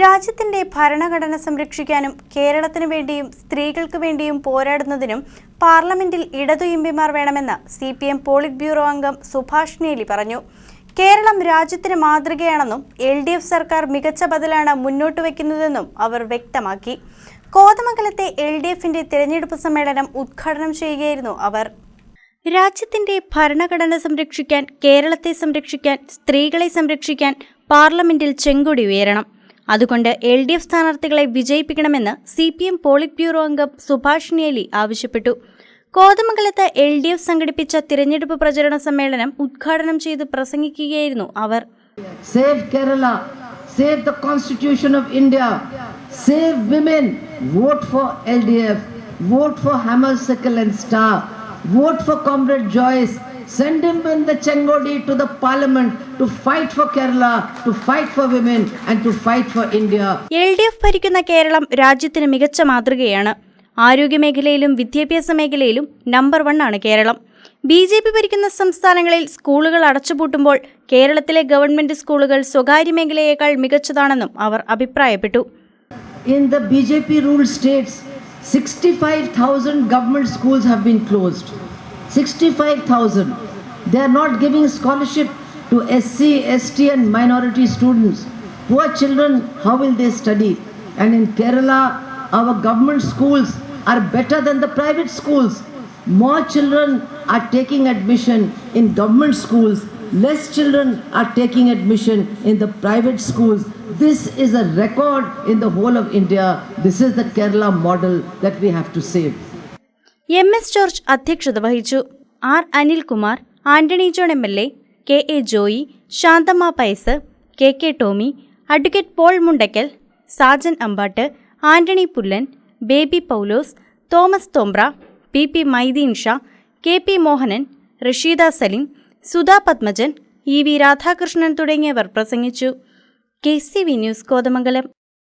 രാജ്യത്തിന്റെ ഭരണഘടന സംരക്ഷിക്കാനും കേരളത്തിനു വേണ്ടിയും സ്ത്രീകൾക്ക് വേണ്ടിയും പോരാടുന്നതിനും പാർലമെന്റിൽ ഇടതു എംപിമാർ വേണമെന്ന് C P M polit bureau അംഗം സുഭാഷ് നേലി പറഞ്ഞു. കേരളം രാജ്യത്തിന് മാതൃകയാണെന്നും എൽ ഡി എഫ് സർക്കാർ മികച്ച ബദലാണ് മുന്നോട്ട് വയ്ക്കുന്നതെന്നും അവർ വ്യക്തമാക്കി. കോതമംഗലത്തെ എൽ ഡി എഫിന്റെ തിരഞ്ഞെടുപ്പ് സമ്മേളനം ഉദ്ഘാടനം ചെയ്യുകയായിരുന്നു അവർ. രാജ്യത്തിന്റെ ഭരണഘടന സംരക്ഷിക്കാൻ കേരളത്തെ സംരക്ഷിക്കാൻ സ്ത്രീകളെ സംരക്ഷിക്കാൻ പാർലമെന്റിൽ ചെങ്കൊടി ഉയരണം. അതുകൊണ്ട് എൽ ഡി എഫ് സ്ഥാനാർത്ഥികളെ വിജയിപ്പിക്കണമെന്ന് C P M polit bureau അംഗം സുഭാഷ് നേലി ആവശ്യപ്പെട്ടു കോതമംഗലത്ത് എൽ ഡി എഫ് സംഘടിപ്പിച്ച തിരഞ്ഞെടുപ്പ് പ്രചരണ സമ്മേളനം ഉദ്ഘാടനം ചെയ്ത് പ്രസംഗിക്കുകയായിരുന്നു അവർ save Kerala save the constitution of India save women vote for L D F vote for hammer Sickle and star vote for comrade Joyce. Send him in the Chengodi to the parliament to fight for Kerala, to fight for women and to fight for India. L D F ഭരിക്കുന്ന കേരളം രാജ്യത്തിന് മികച്ച മാതൃകയാണ് ആരോഗ്യമേഖലയിലും വിദ്യാഭ്യാസ മേഖലയിലും number one ആണ് Keralam B J P ഭരിക്കുന്ന സംസ്ഥാനങ്ങളിൽ സ്കൂളുകൾ അടച്ചുപൂട്ടുമ്പോൾ കേരളത്തിലെ ഗവൺമെന്റ് സ്കൂളുകൾ സ്വകാര്യ മേഖലയേക്കാൾ മികച്ചതാണെന്നും അവർ അഭിപ്രായപ്പെട്ടു In the BJP ruled states, 65,000 government schools have been closed. 65,000. They are not giving scholarship to SC, ST, and minority students. Poor children, how will they study? And in Kerala, our government schools are better than the private schools. More children are taking admission in government schools less children are taking admission in the private schools. This is a record in the whole of India. This is the Kerala model that we have to save. M S George അധ്യക്ഷത വഹിച്ചു. R Anilkumar Antony John M L A K A Joy Shanthamma Pais K K Tomy advocate Paul Mundackal Sajan Ambatt Antony Pullan Baby Paulose Thomas Thombra P P Mydeen Shah K P Mohanan Rasheeda Saleem Sudha Padmajan E V Radhakrishnan തുടങ്ങിയവർ പ്രസംഗിച്ചു. K C V news Kothamangalam.